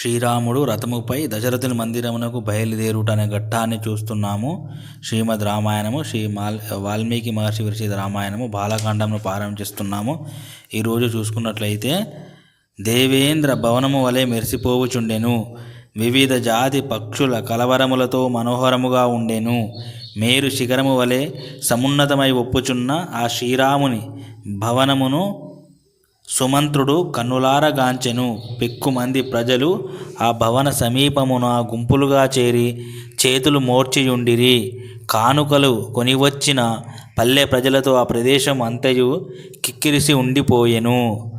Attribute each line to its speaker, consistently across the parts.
Speaker 1: శ్రీరాముడు రథముపై దశరథుని మందిరమునకు బయలుదేరుట అనే ఘట్టాన్ని చూస్తున్నాము. శ్రీమద్ రామాయణము శ్రీ మాల్ వాల్మీకి మహర్షి విరచిత రామాయణము బాలకాండమును ప్రారంభిస్తున్నాము ఈరోజు చూసుకున్నట్లయితే దేవేంద్ర భవనము వలె మెరిసిపోవుచుండెను. వివిధ జాతి పక్షుల కలవరములతో మనోహరముగా ఉండెను. మేరు శిఖరము వలె సమున్నతమై ఒప్పుచున్న ఆ శ్రీరాముని భవనమును సుమంత్రుడు కన్నులారగాంచెను. పెక్కుమంది ప్రజలు ఆ భవన సమీపమున గుంపులుగా చేరి చేతులు మోర్చియుండిరి. కానుకలు కొనివచ్చిన పల్లె ప్రజలతో ఆ ప్రదేశం అంతయు కిక్కిరిసి ఉండిపోయెను.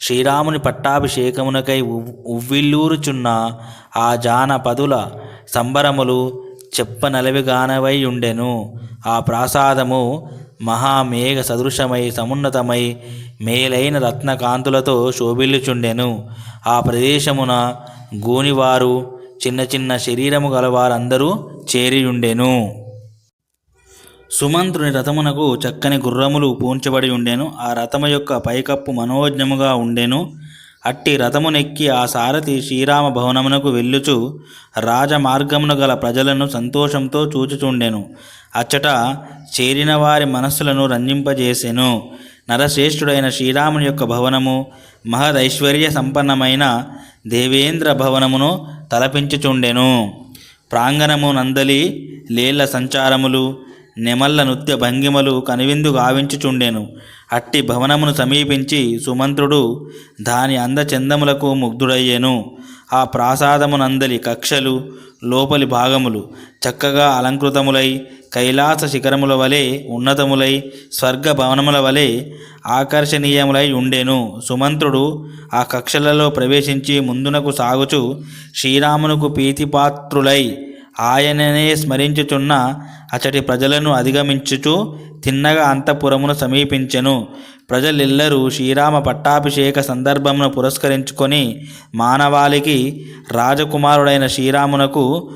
Speaker 1: శ్రీరాముని పట్టాభిషేకమునకై ఉవ్విల్లూరుచున్న ఆ జానపదుల సంబరములు చెప్పనలవిగానవై ఉండెను ఆ ప్రాసాదము మహామేఘ సదృశమై సమున్నతమై మేలైన రత్నకాంతులతో శోభిల్లుచుండెను. ఆ ప్రదేశమున గూనివారు చిన్న చిన్న శరీరము గలవారందరూ చేరియుండెను. సుమంత్రుని రథమునకు చక్కని గుర్రములు పూంచబడి ఉండెను ఆ రథము యొక్క పైకప్పు మనోజ్ఞముగా ఉండెను. అట్టి రథమునెక్కి ఆ సారథి శ్రీరామ భవనమునకు వెళ్ళుచు రాజమార్గమును గల ప్రజలను సంతోషంతో చూచుచుండెను. అచ్చట చేరిన వారి మనస్సులను రంజింపజేసెను. నరశ్రేష్ఠుడైన శ్రీరాముని యొక్క భవనము మహదైశ్వర్య సంపన్నమైన దేవేంద్ర భవనమును తలపించుచుండెను. ప్రాంగణము నందలి లేళ్ళ సంచారములు నెమల్ల నృత్య భంగిమలు కనువిందు గావించుచుండెను. అట్టి భవనమును సమీపించి సుమంత్రుడు దాని అందచందములకు ముగ్ధుడయ్యేను. ఆ ప్రాసాదమునందలి కక్షలు లోపలి భాగములు చక్కగా అలంకృతములై కైలాస శిఖరముల వలె ఉన్నతములై స్వర్గ భవనముల వలె ఆకర్షణీయములై ఉండెను. సుమంత్రుడు ఆ కక్షలలో ప్రవేశించి ముందునకు సాగుచు శ్రీరామునకు ప్రీతిపాత్రులై ఆయననే స్మరించుచున్న అచటి ప్రజలను అధిగమించుచు తిన్నగా అంతఃపురమును సమీపించెను. ప్రజలెల్లరూ శ్రీరామ పట్టాభిషేక సందర్భమును పురస్కరించుకొని మానవాళికి రాజకుమారుడైన శ్రీరామునకు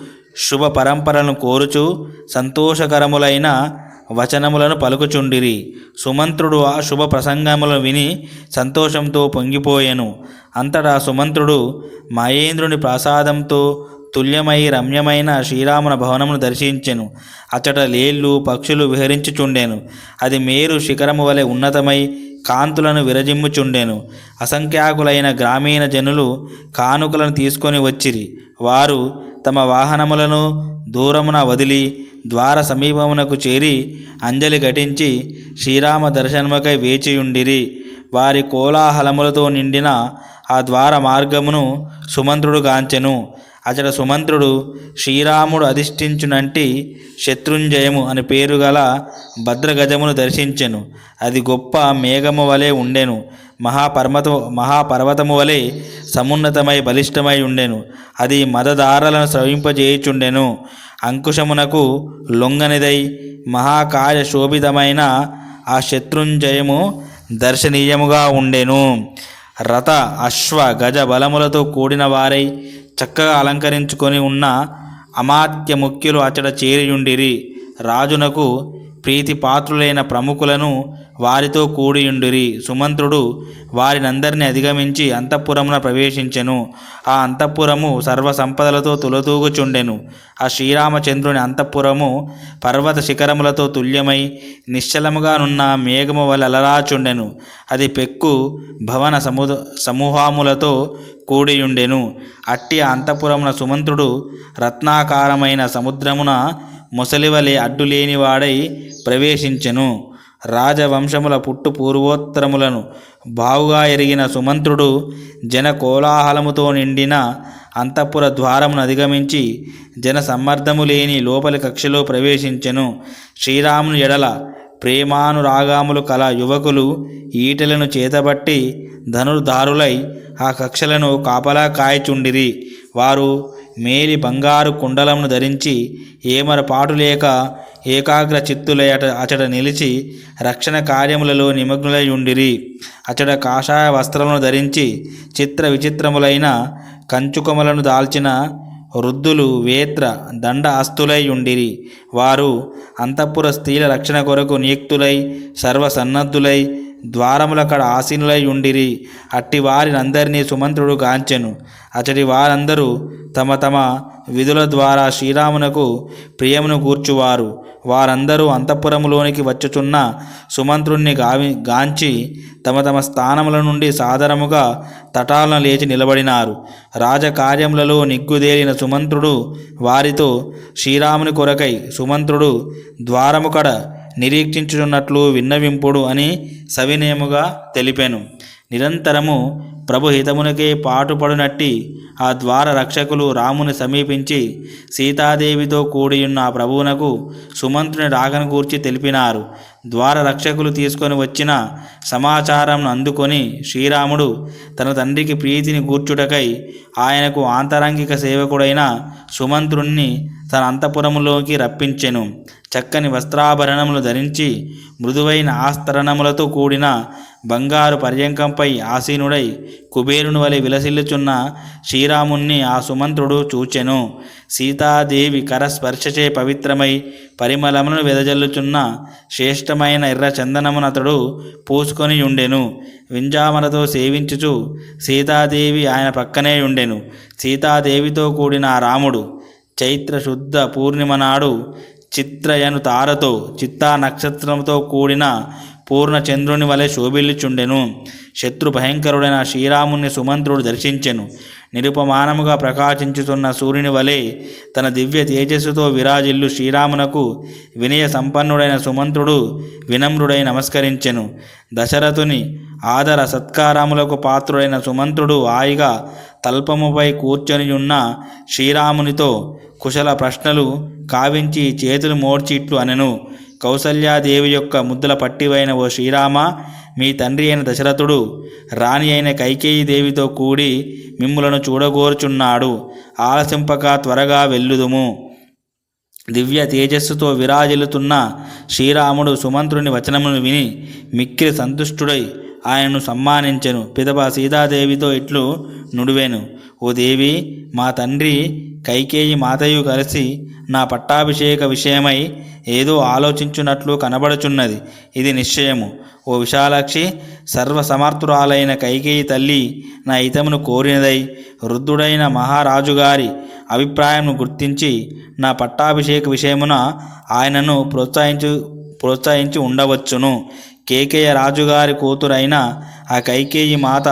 Speaker 1: శుభ పరంపరను కోరుచు సంతోషకరములైన వచనములను పలుకుచుండిరి. సుమంత్రుడు ఆ శుభ ప్రసంగములను విని సంతోషంతో పొంగిపోయెను. అంతటా సుమంత్రుడు మహేంద్రుని ప్రసాదంతో తుల్యమై రమ్యమైన శ్రీరామున భవనమును దర్శించెను. అచ్చట లేళ్ళు పక్షులు విహరించుచుండెను. అది మేరు శిఖరము వలె ఉన్నతమై కాంతులను విరజిమ్ముచుండెను. అసంఖ్యాకులైన గ్రామీణ జనులు కానుకలను తీసుకొని వచ్చిరి. వారు తమ వాహనములను దూరమున వదిలి ద్వార సమీపమునకు చేరి అంజలి ఘటించి శ్రీరామ దర్శనముకై వేచియుండిరి. వారి కోలాహలములతో నిండిన ఆ ద్వార మార్గమును సుమంత్రుడు గాంచెను. అతడు సుమంత్రుడు శ్రీరాముడు అధిష్ఠించునంటి శత్రుంజయము అని పేరు గల భద్రగజమును దర్శించెను. అది గొప్ప మేఘము వలె ఉండెను. మహాపర్వత మహాపర్వతము వలె సమున్నతమై బలిష్టమై ఉండెను. అది మదదారలను స్రవింపజేయుచుండెను. అంకుశమునకు లొంగనిదై మహాకాయ శోభితమైన ఆ శత్రుంజయము దర్శనీయముగా ఉండెను. రథ అశ్వ గజ బలములతో కూడిన వారై చక్కగా అలంకరించుకొని ఉన్న అమాత్య ముఖ్యులు అచ్చట చేరియుండిరి రాజునకు ప్రీతిపాత్రులైన ప్రముఖులను వారితో కూడియుండిరి. సుమంత్రుడు వారినందరిని అధిగమించి అంతఃపురమున ప్రవేశించెను. ఆ అంతఃపురము సర్వ సంపదలతో తులతూగుచుండెను. ఆ శ్రీరామచంద్రుని అంతఃపురము పర్వత శిఖరములతో తుల్యమై నిశ్చలముగానున్న మేఘము వల్ల అలరాచుండెను. అది పెక్కు భవన సము సమూహములతో కూడియుండెను. అట్టి అంతఃపురమున సుమంత్రుడు రత్నాకారమైన సముద్రమున ముసలివలే అడ్డులేనివాడై ప్రవేశించెను. రాజవంశముల పుట్టు పూర్వోత్తరములను బావుగా ఎరిగిన సుమంత్రుడు జన కోలాహలముతో నిండిన అంతఃపుర ద్వారమును అధిగమించి జన సమ్మర్దము లేని లోపలి కక్షలో ప్రవేశించెను. శ్రీరాముని ఎడల ప్రేమానురాగాములు కల యువకులు ఈటెలను చేతబట్టి ధనుర్ధారులై ఆ కక్షలను కాపలా కాయచుండిరి. వారు మేలి బంగారు కుండలమును ధరించి ఏమరపాటు లేక ఏకాగ్ర చిత్తులై అట అచట నిలిచి రక్షణ కార్యములలో నిమగ్నులై ఉండిరి అచట కాషాయ వస్త్రములను ధరించి చిత్ర విచిత్రములైన కంచుకములను దాల్చిన వృద్ధులు వేత్ర దండ ఆస్తులై ఉండిరి. వారు అంతఃపుర స్త్రీల రక్షణ కొరకు నియుక్తులై సర్వసన్నద్ధులై ద్వారములకడ ఆసీనులై ఉండిరి. అట్టి వారినందరినీ సుమంత్రుడు గాంచెను. అతడి వారందరూ తమ తమ విధుల ద్వారా శ్రీరామునకు ప్రియమును కూర్చువారు వారందరూ అంతఃపురములోనికి వచ్చుచున్న సుమంత్రుణ్ణి గావి గాంచి తమ తమ స్థానముల నుండి సాదరముగా తటాలను లేచి నిలబడినారు. రాజకార్యములలో నిగ్గుదేలిన సుమంత్రుడు వారితో శ్రీరాముని కొరకై సుమంత్రుడు ద్వారముకడ నిరీక్షించున్నట్లు విన్నవింపుడు అని సవినయముగా తెలిపాను. నిరంతరము ప్రభు హితమునకే పాటుపడునట్టి ఆ ద్వార రక్షకులు రాముని సమీపించి సీతాదేవితో కూడియున్న ఆ ప్రభువునకు సుమంత్రుని రాకను గూర్చి తెలిపినారు. ద్వార రక్షకులు తీసుకొని వచ్చిన సమాచారం అందుకొని శ్రీరాముడు తన తండ్రికి ప్రీతిని గూర్చుటకై ఆయనకు ఆంతరంగిక సేవకుడైన సుమంత్రుణ్ణి తన అంతపురములోకి రప్పించెను. చక్కని వస్త్రాభరణములు ధరించి మృదువైన ఆస్తరణములతో కూడిన బంగారు పర్యంకంపై ఆసీనుడై కుబేరుని వలె విలసిల్లుచున్న శ్రీరాముణ్ణి ఆ సుమంత్రుడు చూచెను. సీతాదేవి కరస్పర్శచే పవిత్రమై పరిమళమును వెదజల్లుచున్న శ్రేష్టమైన ఎర్ర చందనమున అతడు పూసుకొని ఉండెను వింజామలతో సేవించుచు సీతాదేవి ఆయన పక్కనే ఉండెను సీతాదేవితో కూడిన రాముడు చైత్ర శుద్ధ పూర్ణిమ నాడు చిత్రయను తారతో చిత్తా నక్షత్రంతో కూడిన పూర్ణచంద్రుని వలె శోభిల్లుచుండెను. శత్రు భయంకరుడైన శ్రీరాముని సుమంత్రుడు దర్శించెను. నిరుపమానముగా ప్రకాశించుతున్న సూర్యుని వలె తన దివ్య తేజస్సుతో విరాజిల్లు శ్రీరామునకు వినయ సంపన్నుడైన సుమంత్రుడు వినమ్రుడై నమస్కరించెను. దశరథుని ఆదర సత్కారములకు పాత్రుడైన సుమంత్రుడు హాయిగా తల్పముపై కూర్చొని ఉన్న శ్రీరామునితో కుశల ప్రశ్నలు కావించి చేతులు మోడ్చి ఇట్లు అనెను. కౌసల్యాదేవి యొక్క ముద్దుల పట్టివైన ఓ శ్రీరామ మీ తండ్రి అయిన దశరథుడు రాణి అయిన కైకేయి దేవితో కూడి మిమ్ములను చూడగోరుచున్నాడు. ఆలసింపక త్వరగా వెళ్ళుదుము. దివ్య తేజస్సుతో విరాజిల్లుతున్న శ్రీరాముడు సుమంత్రుని వచనమును విని మిక్కిలి సంతుష్టుడై ఆయనను సమ్మానించెను పిదప సీతాదేవితో ఇట్లు నుడివేను. ఓ దేవి మా తండ్రి కైకేయి మాతయు కలిసి నా పట్టాభిషేక విషయమై ఏదో ఆలోచించున్నట్లు కనబడుచున్నది. ఇది నిశ్చయము. ఓ విశాలాక్షి సర్వసమర్థురాలైన కైకేయి తల్లి నా హితమును కోరినదై వృద్ధుడైన మహారాజుగారి అభిప్రాయంను గుర్తించి నా పట్టాభిషేక విషయమున ఆయనను ప్రోత్సహించు ప్రోత్సహించి ఉండవచ్చును. కేకేయ రాజుగారి కూతురైన ఆ కైకేయి మాత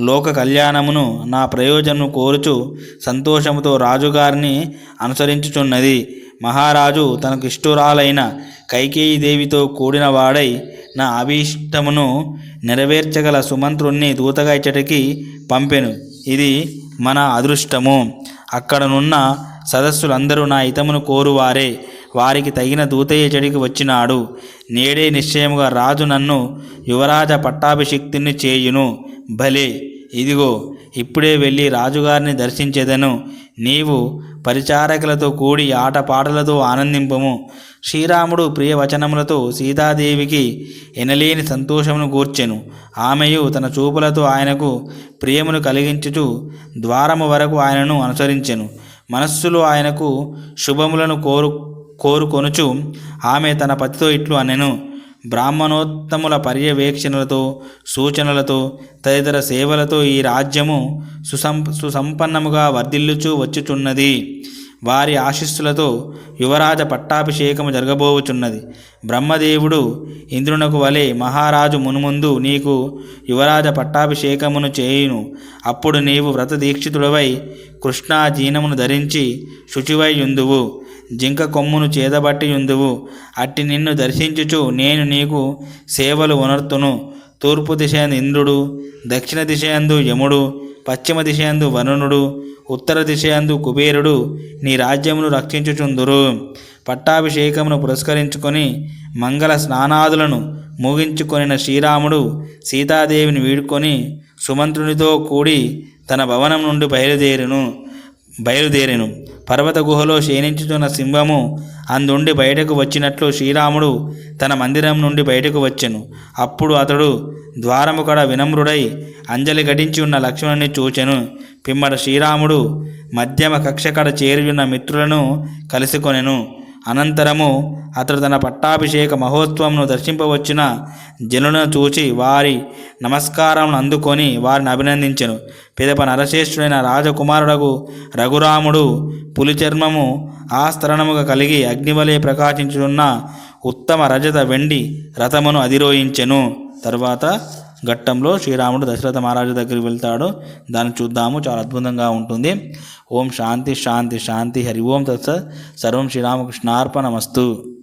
Speaker 1: లోక కళ్యాణమును నా ప్రయోజనము కోరుచు సంతోషముతో రాజుగారిని అనుసరించుచున్నది. మహారాజు తనకు ఇష్టురాలైన కైకేయిదేవితో కూడిన వాడై నా అభీష్టమును నెరవేర్చగల సుమంత్రుణ్ణి దూతగా ఇచ్చటికి పంపెను. ఇది మన అదృష్టము. అక్కడనున్న సదస్సులందరూ నా హితమును కోరువారే. వారికి తగిన దూతయ్య చెడికి వచ్చినాడు. నేడే నిశ్చయముగా రాజు నన్ను యువరాజ పట్టాభిషిక్తిని చేయును. భలే ఇదిగో ఇప్పుడే వెళ్ళి రాజుగారిని దర్శించేదను. నీవు పరిచారకులతో కూడి ఆటపాటలతో ఆనందింపము. శ్రీరాముడు ప్రియవచనములతో సీతాదేవికి ఎనలేని సంతోషమును కూర్చెను ఆమెయు తన చూపులతో ఆయనకు ప్రియమును కలిగించుచు ద్వారము వరకు ఆయనను అనుసరించెను. మనస్సులో ఆయనకు శుభములను కోరు కోరుకొనుచు ఆమె తన పతితో ఇట్లు అనెను. బ్రాహ్మణోత్తముల పర్యవేక్షణలతో సూచనలతో తదితర సేవలతో ఈ రాజ్యము సుసం సుసంపన్నముగా వర్ధిల్లుచూ వచ్చుచున్నది. వారి ఆశీస్సులతో యువరాజ పట్టాభిషేకము జరగబోవుచున్నది. బ్రహ్మదేవుడు ఇంద్రునకు వలె మహారాజు మునుముందు నీకు యువరాజ పట్టాభిషేకమును చేయును. అప్పుడు నీవు వ్రత దీక్షితుడవై కృష్ణా జీనమును ధరించి శుచివై యుందువు. జింక కొమ్మును చేదబట్టి యుందువు అట్టి నిన్ను దర్శించుచు నేను నీకు సేవలు ఉనర్తును. తూర్పు దిశయందు ఇంద్రుడు దక్షిణ దిశయందు యముడు పశ్చిమ దిశయందు వరుణుడు ఉత్తర దిశయందు కుబేరుడు నీ రాజ్యమును రక్షించుచుందురు. పట్టాభిషేకమును పురస్కరించుకొని మంగళ స్నానాదులను ముగించుకొనిన శ్రీరాముడు సీతాదేవిని వీడుకొని సుమంత్రునితో కూడి తన భవనం నుండి బయలుదేరును. బయలుదేరెను. పర్వత గుహలో శయనించుతున్న సింహము అందుండి బయటకు వచ్చినట్లు శ్రీరాముడు తన మందిరం నుండి బయటకు వచ్చెను. అప్పుడు అతడు ద్వారము కడ వినమ్రుడై అంజలి ఘటించి ఉన్న లక్ష్మణుని చూచెను. పిమ్మట శ్రీరాముడు మధ్యమ కక్ష కడ చేరియున్న మిత్రులను కలుసుకొనెను అనంతరము అతడు తన పట్టాభిషేక మహోత్సవంను దర్శింపవచ్చిన జనులను చూచి వారి నమస్కారమును అందుకొని వారిని అభినందించెను. పిదప నరశ్రేష్ఠుడైన రాజకుమారుడకు రఘురాముడు పులిచర్మము ఆస్తరణముగా కలిగి అగ్నివలే ప్రకాశించున్న ఉత్తమ రజత వెండి రథమును అధిరోహించెను. తర్వాత ఘట్టంలో శ్రీరాముడు దశరథ మహారాజు దగ్గరికి వెళ్తాడు. దాన్ని చూద్దాము చాలా అద్భుతంగా ఉంటుంది. ఓం శాంతి శాంతి శాంతి హరి ఓం తత్సత్. సర్వం శ్రీరామకృష్ణార్పణమస్తు.